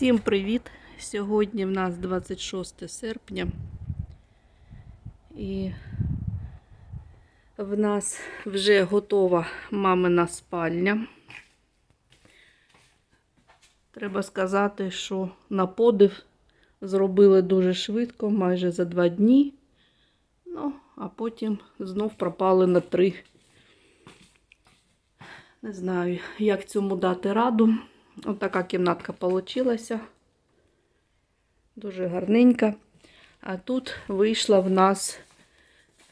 Всім привіт! Сьогодні в нас 26 серпня. І в нас вже готова мамина спальня. Треба сказати, що на подив зробили дуже швидко, майже за два дні. Ну, а потім знов пропали на три. Не знаю, як цьому дати раду. Ось така кімнатка получилася. Дуже гарненька. А тут вийшла в нас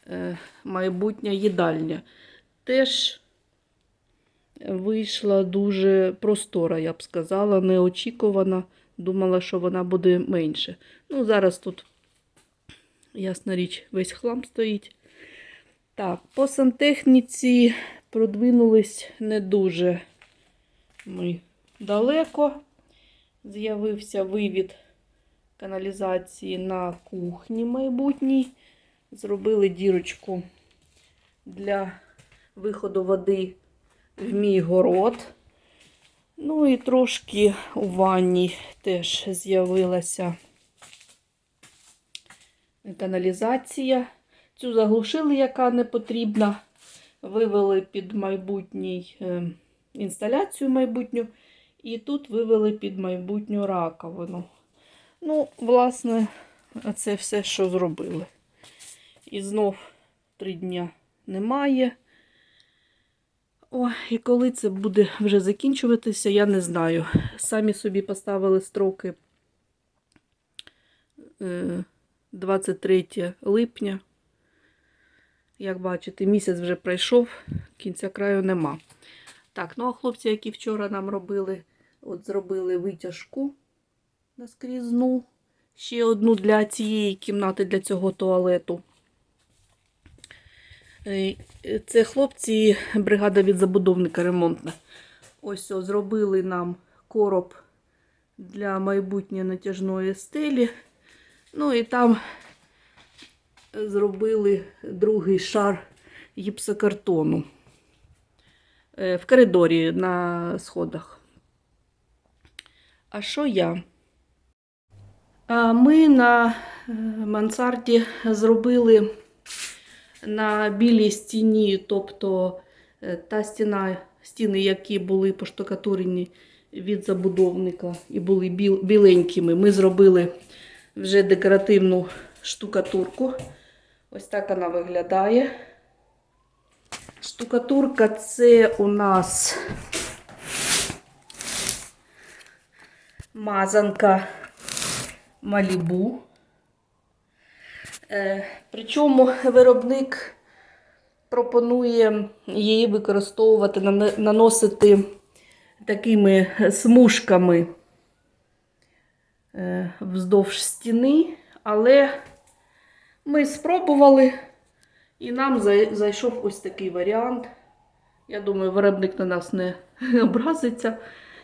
е, майбутня їдальня. Теж вийшла дуже простора, я б сказала, неочікувана. Думала, що вона буде менше. Ну, зараз тут, ясна річ, весь хлам стоїть. Так, по сантехніці продвинулись не дуже ми далеко. З'явився вивід каналізації на кухні майбутній. Зробили дірочку для виходу води в мій город. Ну і трошки у ванні теж з'явилася каналізація. Цю заглушили, яка не потрібна. Вивели під майбутній е, інсталяцію майбутню. І тут вивели під майбутню раковину. Ну, власне, це все, що зробили. І знов три дня немає. Ой, і коли це буде вже закінчуватися, я не знаю. Самі собі поставили строки е, 23 липня. Як бачите, місяць вже пройшов, кінця краю нема. Так, ну а хлопці, які вчора нам робили, от зробили витяжку наскрізну, ще одну для цієї кімнати, для цього туалету. Е, Це хлопці, бригада від забудовника ремонтна. Ось зробили нам короб для майбутньої натяжної стелі. Ну і там зробили другий шар гіпсокартону Е, в коридорі на сходах. А що я? Ми на е, мансарді зробили на білій стіні, тобто е, та стіна, стіни, які були поштукатурені від забудовника і були біленькими, ми зробили вже декоративну штукатурку. Ось так вона виглядає. Штукатурка це у нас мазанка Малібу. Е, Причому виробник пропонує її використовувати, наносити такими смужками е, вздовж стіни, але ми спробували, і нам зайшов ось такий варіант. Я думаю, виробник на нас не образиться.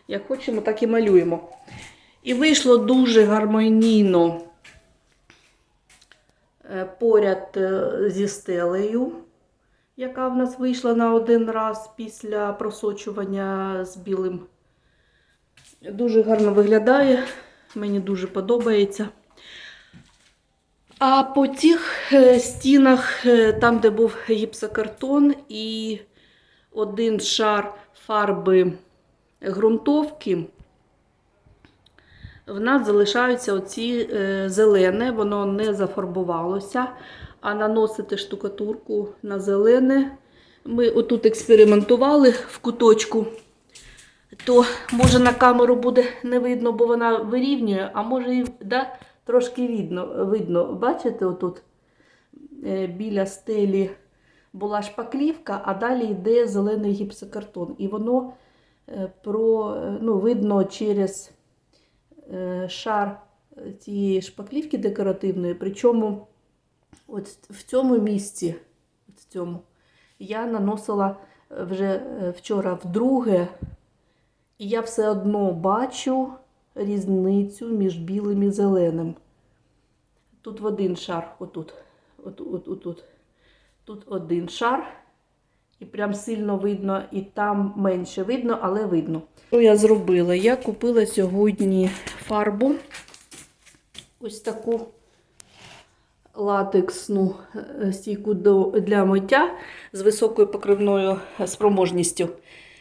Як хочемо, так і малюємо. І вийшло дуже гармонійно е, поряд е, зі стелею, яка в нас вийшла на один раз після просочування з білим. Дуже гарно виглядає, мені дуже подобається. А по цих е, стінах, там, де був гіпсокартон і один шар фарби ґрунтовки, в нас залишаються оці е, зелене, воно не зафарбувалося. А наносити штукатурку на зелене. Ми отут експериментували в куточку. То може на камеру буде не видно, бо вона вирівнює, а може і да, трошки видно. видно. Бачите, отут е, біля стелі була шпаклівка, а далі йде зелений гіпсокартон. І воно про, е, ну, видно через е, шар цієї шпаклівки декоративної. Причому от в цьому місці, от в цьому, я наносила вже е, вчора вдруге, і я все одно бачу різницю між білим і зеленим. Тут в один шар, отут, от, от. Тут один шар, і прям сильно видно, і там менше видно, але видно. Що я зробила? Я купила сьогодні фарбу. Ось таку латексну е, стійку для миття з високою покривною спроможністю.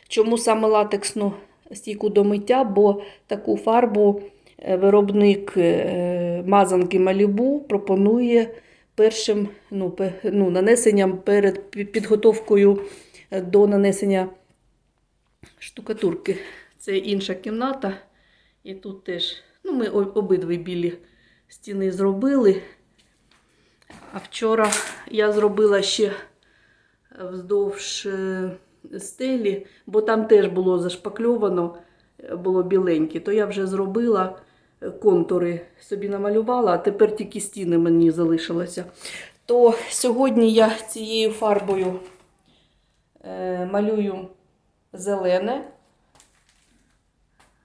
Чому саме латексну стійку до миття? Бо таку фарбу е, виробник е, мазанки Малібу пропонує першим ну, ну, нанесенням перед підготовкою е, до нанесення штукатурки. Це інша кімната. І тут теж ну, ми обидві білі стіни зробили. А вчора я зробила ще вздовж е, стелі, бо там теж було зашпакльовано, е, було біленьке. То я вже зробила контури, собі намалювала, а тепер тільки стіни мені залишилося. То сьогодні я цією фарбою е, малюю зелене.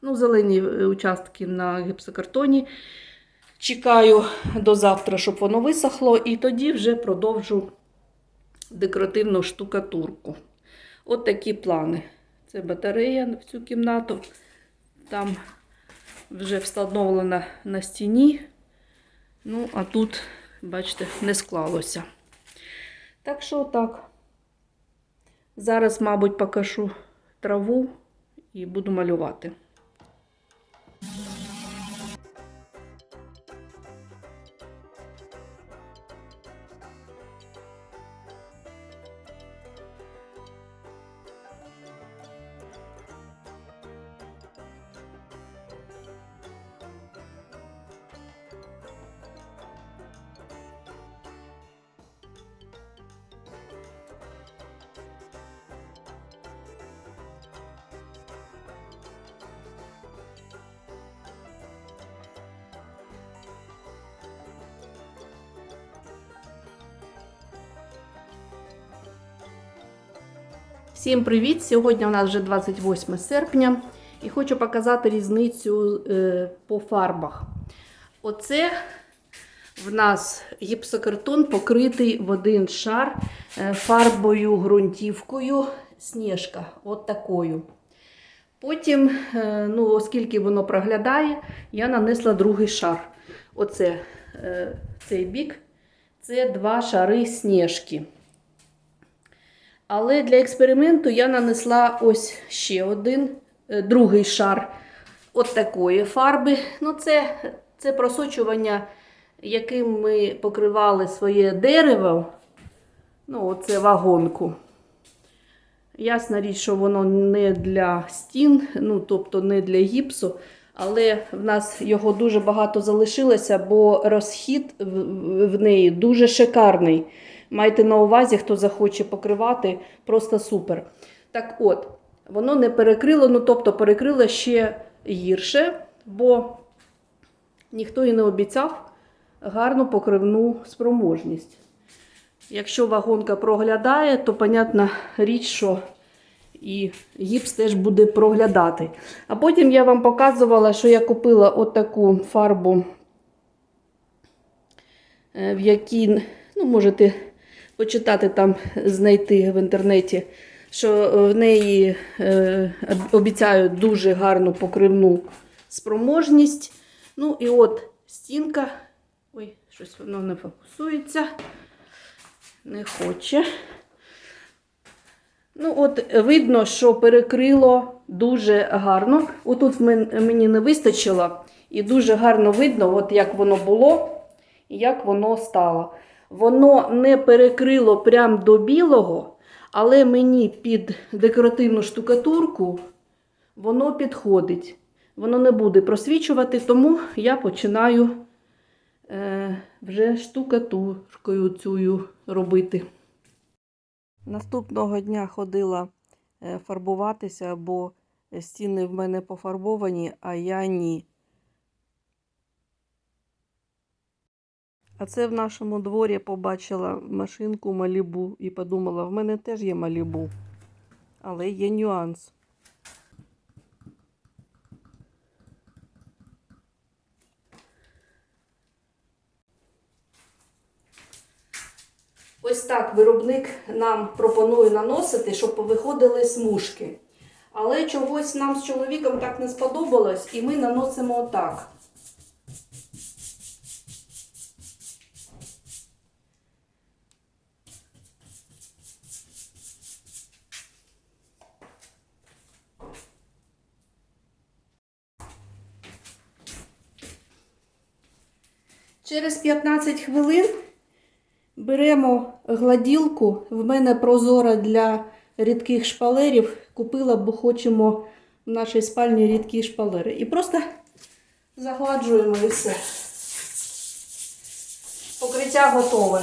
Ну, зелені е, участки на гіпсокартоні. Чекаю до завтра, щоб воно висохло, і тоді вже продовжу декоративну штукатурку. От такі плани. Це батарея в цю кімнату. Там вже встановлена на стіні. Ну, а тут, бачите, не склалося. Так що так. Зараз, мабуть, покажу траву і буду малювати. Всім привіт! Сьогодні у нас вже 28 серпня і хочу показати різницю е, по фарбах. Оце в нас гіпсокартон покритий в один шар е, фарбою ґрунтівкою Сніжка. От такою. Потім, е, ну, оскільки воно проглядає, я нанесла другий шар. Оце цей бік. Це два шари сніжки. Але для експерименту я нанесла ось ще один е, другий шар от такої фарби. Ну, це, це просочування, яким ми покривали своє дерево. Ну, оце вагонку. Ясна річ, що воно не для стін, ну, тобто не для гіпсу, але в нас його дуже багато залишилося, бо розхід в, в неї дуже шикарний. Майте на увазі, хто захоче покривати, просто супер. Так от, воно не перекрило, ну тобто перекрило ще гірше, бо ніхто і не обіцяв гарну покривну спроможність. Якщо вагонка проглядає, то понятна річ, що і гіпс теж буде проглядати. А потім я вам показувала, що я купила отаку фарбу, е, в якій, ну, можете почитати там, знайти в інтернеті, що в неї е, обіцяють дуже гарну покривну спроможність. Ну і от стінка. Ой, щось воно не фокусується, не хоче. Ну, от видно, що перекрило дуже гарно. Отут мені не вистачило, і дуже гарно видно, от як воно було і як воно стало. Воно не перекрило прямо до білого, але мені під декоративну штукатурку воно підходить. Воно не буде просвічувати, тому я починаю е, вже штукатуркою цю робити. Наступного дня ходила е, фарбуватися, бо стіни в мене пофарбовані, а я ні. А це в нашому дворі побачила машинку Малібу і подумала, в мене теж є Малібу, але є нюанс. Ось так виробник нам пропонує наносити, щоб повиходили смужки. Але чогось нам з чоловіком так не сподобалось, і ми наносимо отак. Через 15 хвилин беремо гладілку. В мене прозора для рідких шпалерів. Купила, бо хочемо в нашій спальні рідкі шпалери. І просто загладжуємо і все. Покриття готове.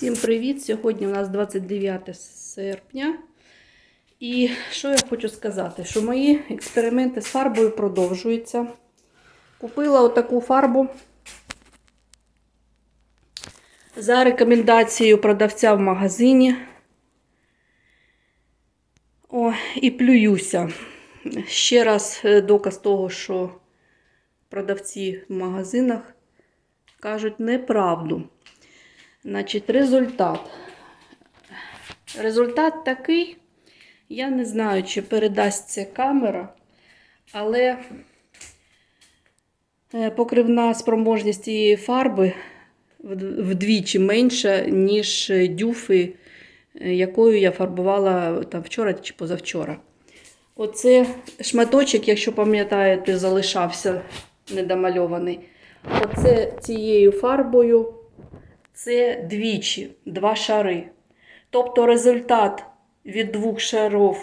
Всім привіт! Сьогодні у нас 29 серпня. І що я хочу сказати? Що мої експерименти з фарбою продовжуються. Купила отаку фарбу за рекомендацією продавця в магазині. О, і плююся. Ще раз е, доказ того, що продавці в магазинах кажуть неправду. Значить, результат. Результат такий, я не знаю, чи передасть це камера, але е, покривна спроможність цієї фарби вдвічі менша, ніж дюфи, е, якою я фарбувала там вчора чи позавчора. Оце шматочок, якщо пам'ятаєте, залишався недомальований. Оце цією фарбою це двічі, два шари. Тобто результат від двох шарів,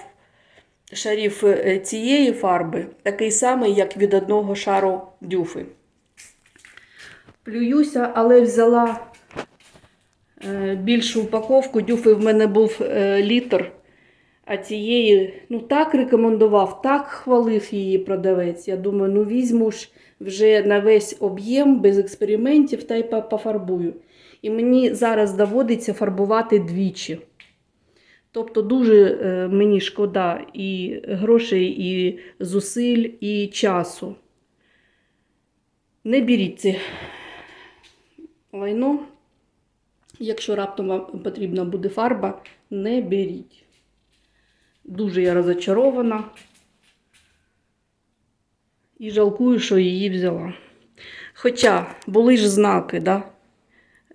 шарів е, цієї фарби такий самий, як від одного шару дюфи. Плююся, але взяла е, більшу упаковку. Дюфи в мене був е, літр, а цієї ну так рекомендував, так хвалив її продавець. Я думаю, ну візьму ж вже на весь об'єм без експериментів та й по- пофарбую. І мені зараз доводиться фарбувати двічі. Тобто дуже е, мені шкода і грошей, і зусиль, і часу. Не беріть це лайно. Якщо раптом вам потрібна буде фарба, не беріть. Дуже я розочарована і жалкую, що її взяла. Хоча були ж знаки, да?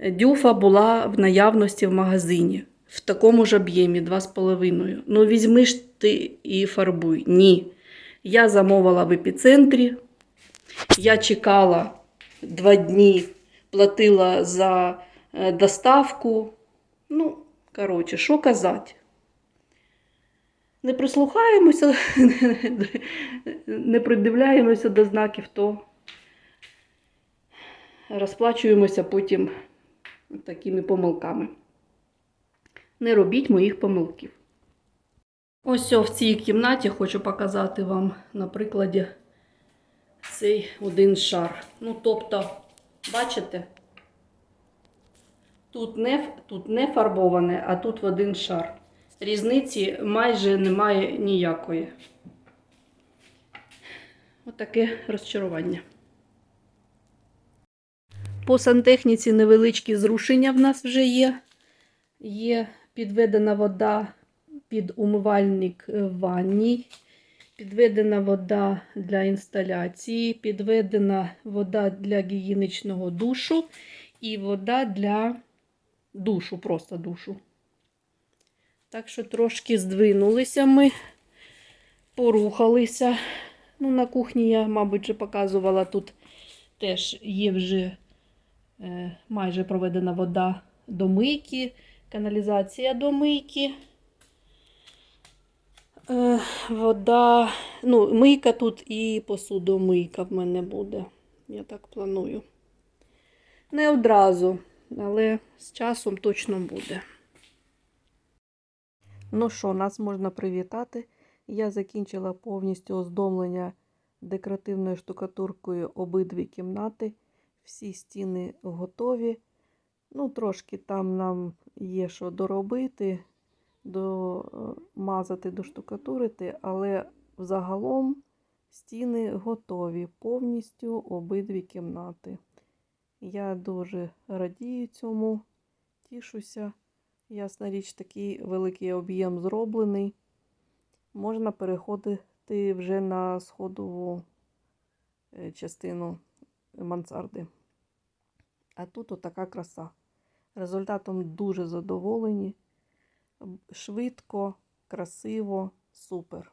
Дюфа була в наявності в магазині в такому ж об'ємі 2,5. Ну, візьми ж ти і фарбуй. Ні. Я замовила в епіцентрі. Я чекала два дні, платила за е, доставку. Ну, коротше, що казати? Не прислухаємося, не придивляємося до знаків, то розплачуємося потім такими помилками. Не робіть моїх помилків. Ось в цій кімнаті хочу показати вам на прикладі цей один шар. Ну, тобто, бачите? Тут не, тут не фарбоване, а тут в один шар. Різниці майже немає ніякої. Отаке розчарування. По сантехніці невеличкі зрушення в нас вже є. Є підведена вода під умивальник в ванній, підведена вода для інсталяції, підведена вода для гігієнічного душу і вода для душу, просто душу. Так що трошки здвинулися ми, порухалися. Ну, на кухні я, мабуть, вже показувала, тут теж є вже майже проведена вода до мийки, каналізація до мийки. Е, вода, ну, мийка тут і посудомийка в мене буде. Я так планую. Не одразу, але з часом точно буде. Ну що, нас можна привітати. Я закінчила повністю оздоблення декоративною штукатуркою обидві кімнати. Всі стіни готові. Ну, трошки там нам є що доробити, домазати, доштукатурити, але взагалом стіни готові повністю обидві кімнати. Я дуже радію цьому, тішуся. Ясна річ, такий великий об'єм зроблений. Можна переходити вже на сходову е, частину мансарди. А тут отака краса. Результатом дуже задоволені. Швидко, красиво, супер.